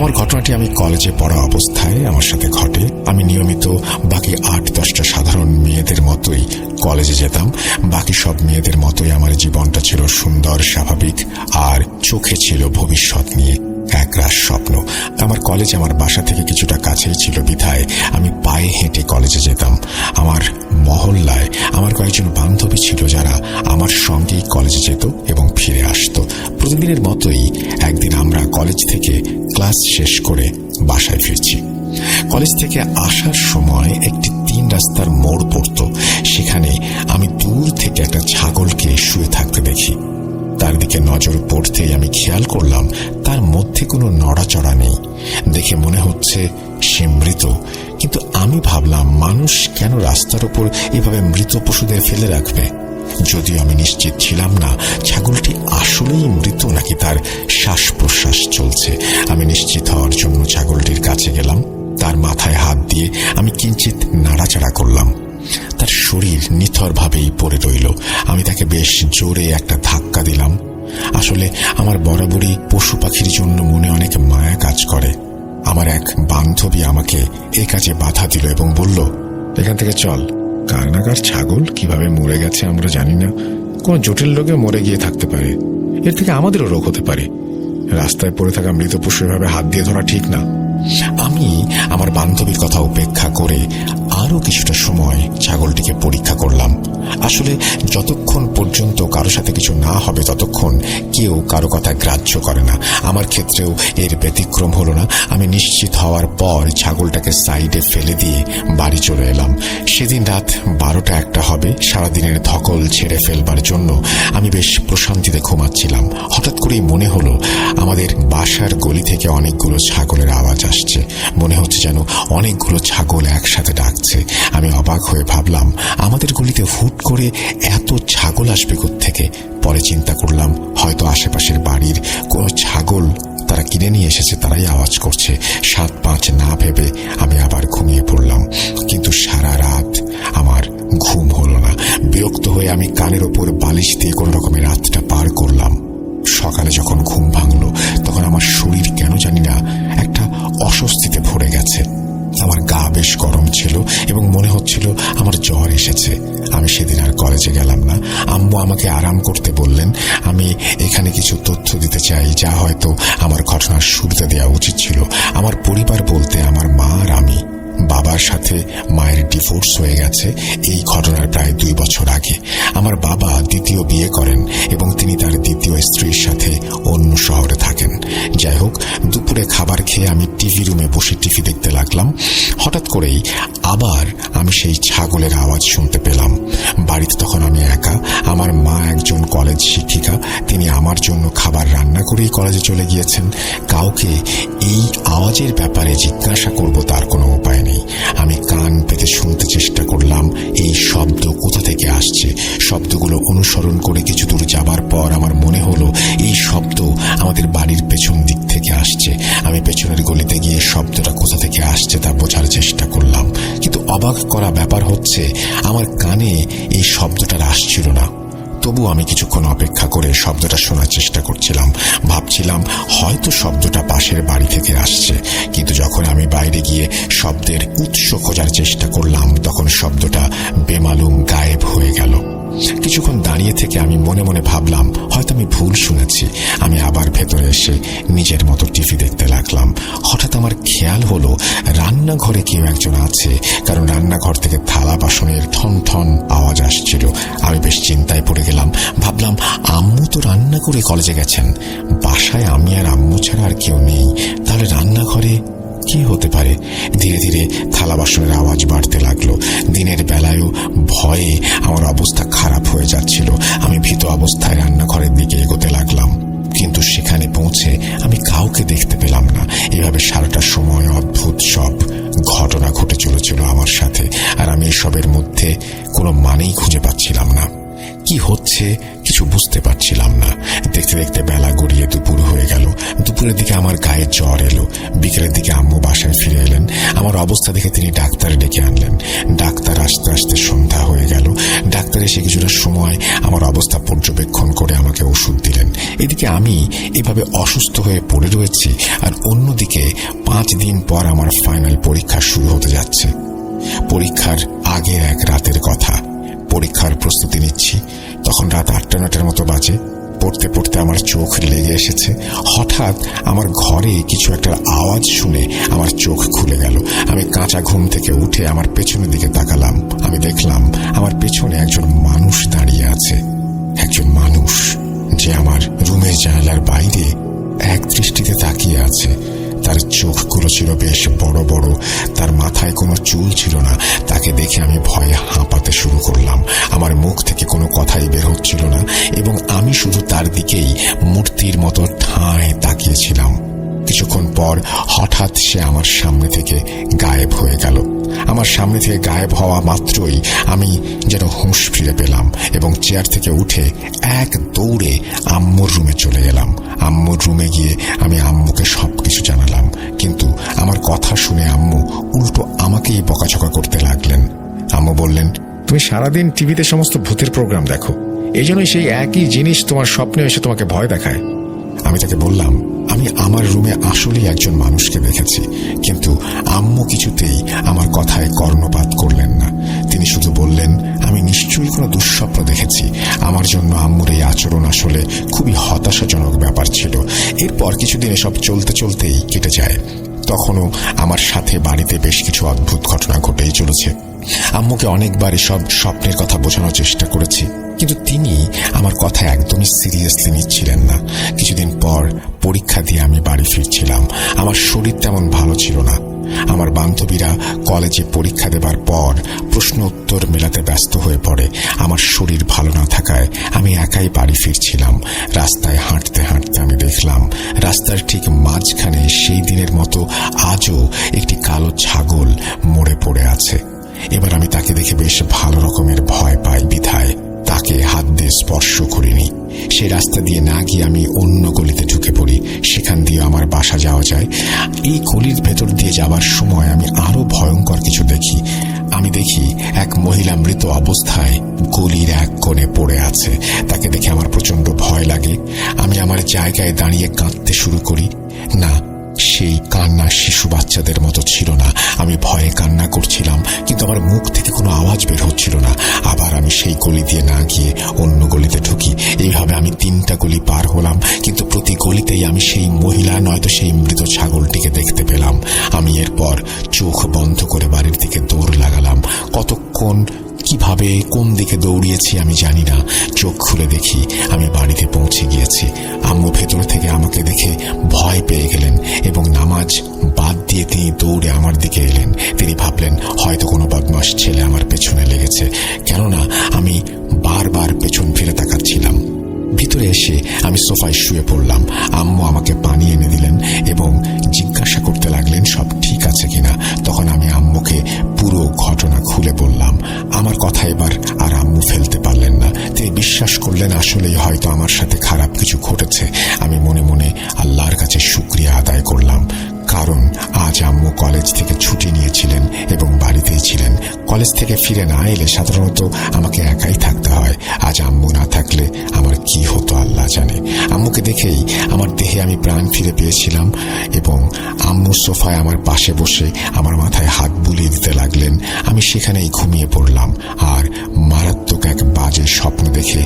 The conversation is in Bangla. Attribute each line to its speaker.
Speaker 1: আমার ঘটনাটি আমি কলেজে পড়া অবস্থায় আমার সাথে ঘটে। আমি নিয়মিত বাকি আট, দশটা সাধারণ মেয়েদের মতোই কলেজে যেতাম। বাকি সব মেয়েদের মতোই আমার জীবনটা ছিল সুন্দর, স্বাভাবিক, আর চোখে ছিল ভবিষ্যৎ নিয়ে একরাশ স্বপ্ন। আমার কলেজ আমার বাসা থেকে কিছুটা কাছেই ছিল বিধায় আমি পায়ে হেঁটে কলেজে যেতাম। আমার মহল্লায় আমার কয়েকজন বান্ধবী ছিল যারা আমার সঙ্গেই কলেজে যেত। প্রতিদিনের মতোই একদিন আমরা কলেজ থেকে ক্লাস শেষ করে বাসায় ফিরছি। কলেজ থেকে আসার সময় একটি তিন রাস্তার মোড় পড়ত। সেখানে আমি দূর থেকে একটা ছাগলকে শুয়ে থাকতে দেখি। তার দিকে নজর পড়তেই আমি খেয়াল করলাম, তার মধ্যে কোনো নড়াচড়া নেই। দেখে মনে হচ্ছে সে মৃত। কিন্তু আমি ভাবলাম, মানুষ কেন রাস্তার ওপর এভাবে মৃত পশুদের ফেলে রাখবে? যদিও আমি নিশ্চিত ছিলাম না, ছাগলটি আসলেই মৃত নাকি তার শ্বাস প্রশ্বাস চলছে। আমি নিশ্চিত হওয়ার জন্য ছাগলটির কাছে গেলাম। তার মাথায় হাত দিয়ে আমি কিঞ্চিত নাড়াচাড়া করলাম। তার শরীর নিথরভাবেই পড়ে রইল। আমি তাকে বেশ জোরে একটা ধাক্কা দিলাম। আসলে আমার বরাবরই পশু পাখির জন্য মনে অনেক মায়া কাজ করে। আমার এক বান্ধবী আমাকে এ কাজে বাধা দিল এবং বলল, এখান থেকে চল। কার ছাগল কীভাবে মরে গেছে আমরা জানি না। কোন জটিল রোগে মরে গিয়ে থাকতে পারে। এর থেকে আমাদেরও রোগ হতে পারে। রাস্তায় পড়ে থাকা মৃত পশু এভাবে হাত দিয়ে ধরা ঠিক না। আমি আমার বান্ধবীর কথা উপেক্ষা করে আরও কিছুটা সময় ছাগলটিকে পরীক্ষা করলাম। আসলে যতক্ষণ পর্যন্ত কারও সাথে কিছু না হবে ততক্ষণ কেউ কারও কথা গ্রাহ্য করে না। আমার ক্ষেত্রেও এর ব্যতিক্রম হলো না। আমি নিশ্চিত হওয়ার পর ছাগলটাকে সাইডে ফেলে দিয়ে বাড়ি চলে এলাম। সেদিন রাত বারোটা একটা হবে। সারাদিনের ধকল ছেড়ে ফেলবার জন্য আমি বেশ প্রশান্তিতে ঘুমাচ্ছিলাম। হঠাৎ করেই মনে হলো, আমাদের বাসার গলি থেকে অনেকগুলো ছাগলের আওয়াজ আসছে। মনে হচ্ছে যেন অনেকগুলো ছাগল একসাথে ডাকছে। আমি অবাক হয়ে ভাবলাম, আমাদের গলিতে হুট করে এত ছাগল আসবে থেকে পরে চিন্তা করলাম, হয়তো আশেপাশের বাড়ির কোনো ছাগল তারা কিনে নিয়ে এসেছে, তারাই আওয়াজ করছে। সাত পাঁচ না ভেবে আমি আবার ঘুমিয়ে পড়লাম। কিন্তু সারা রাত আমার ঘুম হলো না। বিরক্ত হয়ে আমি কানের ওপর বালিশ দিয়ে কোনো রকমের রাতটা পার করলাম। সকালে যখন ঘুম ভাঙলো, তখন আমার শরীর কেন জানি না একটা অস্বস্তিতে ভরে গেছে। আমার গা বেশ গরম ছিল এবং মনে হচ্ছিল আমার জ্বর এসেছে। আমি সেদিন আর কলেজে গেলাম না। আম্মু আমাকে আরাম করতে বললেন, আমি এখানে কিছু তথ্য দিতে চাই, যা হয়তো আমার ঘটনার শুরুতে দেওয়া উচিত ছিল। আমার পরিবার বলতে আমার মা আর আমি। বাবার সাথে মায়ের ডিভোর্স হয়ে গেছে। এই ঘটনার প্রায় দুই বছর আগে। আমার বাবা দ্বিতীয় বিয়ে করেন এবং তিনি তার দ্বিতীয় স্ত্রীর সাথে অন্য শহরে থাকেন। যাই হোক, দুপুরে খাবার খেয়ে আমি টিভি রুমে বসে টিভি দেখতে লাগলাম। হঠাৎ করেই আবার আমি সেই ছাগলের আওয়াজ শুনতে পেলাম। বাড়িতে তখন আমি একা। আমার মা একজন কলেজ শিক্ষিকা। তিনি আমার জন্য খাবার রান্না করেই কলেজে চলে গিয়েছেন। কাউকে এই আওয়াজের ব্যাপারে জিজ্ঞাসা করব তার কোনো উপায় নেই। আমি কান পেতে শুনতে চেষ্টা করলাম, এই শব্দ কোথা থেকে আসছে? শব্দগুলো অনুসরণ করে কিছু দূর যাবার পর আমার মনে হলো, এই শব্দ আমাদের বাড়ির পেছন দিক থেকে আসছে। আমি পেছনের গলিতে গিয়ে শব্দটা কোথা থেকে আসছে তা বোঝার চেষ্টা করলাম। কিন্তু অবাক করা ব্যাপার হচ্ছে, আমার কানে এই শব্দটার আসছিল না। তবু আমি কিছুক্ষণ অপেক্ষা করে শব্দটা শোনার চেষ্টা করছিলাম। ভাবছিলাম, হয়তো শব্দটা পাশের বাড়ি থেকে আসছে। কিন্তু যখন আমি বাইরে গিয়ে শব্দের উৎস খোঁজার চেষ্টা করলাম, তখন শব্দটা বেমালুম গায়েব হয়ে গেল। কিছুক্ষণ দাঁড়িয়ে থেকে আমি মনে মনে ভাবলাম, হয়তো আমি ভুল শুনেছি। আমি আবার ভেতরে এসে নিজের মতো টিভি দেখতে লাগলাম। হঠাৎ আমার খেয়াল হলো রান্নাঘরে কেউ একজন আছে, কারণ রান্নাঘর থেকে থালা বাসনের ঠন ঠন আওয়াজ আসছিল। আমি বেশ চিন্তায় পড়ে গেলাম। ভাবলাম, আম্মু তো রান্না করে কলেজে গেছেন। বাসায় আমি আর আম্মু ছাড়া আর কেউ নেই। তাহলে রান্নাঘরে কি হতে পারে? ধীরে ধীরে থালা বাসনের আওয়াজ বাড়তে লাগল। দিনের বেলায়ও ভয়ে আমার অবস্থা খারাপ হয়ে যাচ্ছিল। আমি ভীত অবস্থায় এসবের মধ্যে কোনো মানেই খুঁজে পাচ্ছিলাম না। কি হচ্ছে কিছু বুঝতে পারছিলাম না। দেখতে দেখতে বেলা গড়িয়ে দুপুর হয়ে গেল। দুপুরের দিকে আমার গায়ে জ্বর এলো। বিকেলের দিকে আম্মু বাসায় ফিরে এলেন। আমার অবস্থা দেখে তিনি ডাক্তার ডেকে আনলেন। ডাক্তার আসতে আসতে সন্ধ্যা হয়ে গেল। ডাক্তার এসে কিছুটা সময় আমার অবস্থা পর্যবেক্ষণ করে আমাকে ওষুধ দিলেন। এদিকে আমি এভাবে অসুস্থ হয়ে পড়ে রয়েছি আর অন্যদিকে পাঁচ দিন পর আমার ফাইনাল পরীক্ষা শুরু হতে যাচ্ছে। পরীক্ষার আগের এক রাতের কথা। পরীক্ষার প্রস্তুতি নিচ্ছি। তখন রাত আটটা নটার মতো বাজে। পড়তে পড়তে আমার চোখ লেগে এসেছে। হঠাৎ আমার ঘরে কিছু একটা আওয়াজ শুনে আমার চোখ খুলে গেল। আমি কাঁচা ঘুম থেকে উঠে আমার পেছনের দিকে তাকালাম। আমি দেখলাম আমার পেছনে একজন মানুষ দাঁড়িয়ে আছে। একজন মানুষ যে আমার রুমের জানালার বাইরে এক দৃষ্টিতে তাকিয়ে আছে। তার চোখগুলো ছিল বেশ বড় বড়, তার মাথায় কোনো চুল ছিল না। তাকে দেখে আমি ভয়ে হাঁপাতে শুরু করলাম। আমার মুখ থেকে কোনো কথাই বের হচ্ছিল না এবং আমি শুধু তার দিকেই মূর্তির মতো ঠাঁয় তাকিয়েছিলাম। কিছুক্ষণ পর হঠাৎ সে আমার সামনে থেকে গায়েব হয়ে গেল। আমার সামনে থেকে গায়েব হওয়া মাত্রই আমি যেন হুঁশ ফিরে পেলাম এবং চেয়ার থেকে উঠে এক দৌড়ে আম্মুর রুমে চলে গেলাম আম্মুর রুমে গিয়ে আমি আম্মুকে সবকিছু জানালাম। কিন্তু আমার কথা শুনে আম্মু উল্টো আমাকেই বকাঝকা করতে লাগলেন। আম্মু বললেন,
Speaker 2: তুমি সারাদিন টিভিতে সমস্ত ভূতের প্রোগ্রাম দেখো। এই জন্যই সেই একই জিনিস তোমার স্বপ্নে এসে তোমাকে ভয় দেখায়।
Speaker 1: আমি তাকে বললাম, আমি আমার রুমে আসলেই একজন মানুষকে দেখেছি। কিন্তু আম্মু কিছুতেই আমার কথায় কর্ণপাত করলেন না। তিনি শুধু বললেন দেখেছি আমার জন্য আম্মুর এই আচরণ আসলে খুবই হতাশাজনক ব্যাপার ছিল। এরপর কিছুদিন এসব চলতে চলতেই কেটে যায়। তখনও আমার সাথে বাড়িতে বেশ কিছু অদ্ভুত ঘটনা ঘটেই চলেছে। আম্মুকে অনেকবার এসব স্বপ্নের কথা বোঝানোর চেষ্টা করেছি। কিন্তু তিনি আমার কথা একদমই সিরিয়াসলি নিচ্ছিলেন না। কিছুদিন পর পরীক্ষা দিয়ে আমি বাড়ি ফিরছিলাম। আমার শরীর তেমন ভালো ছিল না। আমার বান্ধবীরা কলেজে পরীক্ষা দেবার পর প্রশ্ন উত্তর মেলাতে ব্যস্ত হয়ে পড়ে। আমার শরীর ভালো না থাকায় আমি একাই বাড়ি ফিরছিলাম। রাস্তায় হাঁটতে হাঁটতে আমি দেখলাম, রাস্তার ঠিক মাঝখানে সেই দিনের মতো আজও একটি কালো ছাগল মরে পড়ে আছে। এবার আমি তাকে দেখে বেশ ভালো রকমের ভয় পাই বিধায়। তাকে হাত দিয়ে স্পর্শ করিনি। সেই রাস্তা দিয়ে না গিয়ে আমি অন্য গলিতে ঢুকে পড়ি। সেখান দিয়ে আমার বাসা যাওয়া যায়। এই গলির ভেতর যাবার সময় আমি আরও ভয়ঙ্কর কিছু দেখি। আমি দেখি এক মহিলা মৃত অবস্থায় গলির এক কোণে পড়ে আছে। তাকে দেখে আমার প্রচণ্ড ভয় লাগে। আমি আমার জায়গায় দাঁড়িয়ে কাঁদতে শুরু করি। না, সেই কান্না শিশু বাচ্চাদের মতো ছিল না। আমি ভয়ে কান্না করছিলাম, কিন্তু আমার মুখ থেকে কোনো আওয়াজ বের হচ্ছিল না। আবার আমি সেই গলি দিয়ে না গিয়ে অন্য গলিতে ঢুকি। এইভাবে আমি তিনটা গলি পার হলাম, কিন্তু প্রতি গলিতেই আমি সেই মহিলা, নয়তো সেই মৃত ছাগলটিকে দেখতে পেলাম। আমি এরপর চোখ বন্ধ করে বাড়ির দিকে দৌড় লাগালাম। কতক্ষণ, কীভাবে, কোন দিকে দৌড়িয়েছি আমি জানি না। চোখ খুলে দেখি আমি বাড়িতে পৌঁছে গিয়েছি। আম্মু ভেতর থেকে আমাকে দেখে ভয় পেয়ে গেলেন এবং নামাজ বাদ দিয়ে তিনি দৌড়ে আমার দিকে এলেন। তিনি ভাবলেন, হয়তো কোনো বদমাস ছেলে আমার পেছনে লেগেছে। কেননা আমি বারবার পেছন ফিরে তাকাচ্ছিলাম। ভিতরে এসে আমি সোফায় শুয়ে পড়লাম। আম্মু আমাকে পানি এনে দিলেন এবং জিজ্ঞাসা করতে লাগলেন, সব খুলে বললাম, আমার কথা এবার আর আম্মু ফেলতে পারলেন না। তিনি বিশ্বাস করলেন আসলেই হয়তো আমার সাথে খারাপ কিছু ঘটেছে। আমি মনে মনে আল্লাহর কাছে শুক্রিয়া আদায় করলাম। কারণ আজ আম্মু কলেজ থেকে ছুটি নিয়েছিলেন এবং বাড়িতেই ছিলেন। কলেজ থেকে ফিরে না এলে সাধারণত আমাকে একাই থাকতে হয়। আজ আম্মু না থাকলে আমার কি হতো? জানে। আম্মুকে দেখেই আমার দেহে আমি প্রাণ ফিরে পেয়েছিলাম এবং আম্মু সোফায় আমার পাশে বসে আমার মাথায় হাত বুলিয়ে দিতে লাগলেন। আমি সেখানেই ঘুমিয়ে পড়লাম। আর মারাত্মক এক বাজে স্বপ্ন দেখে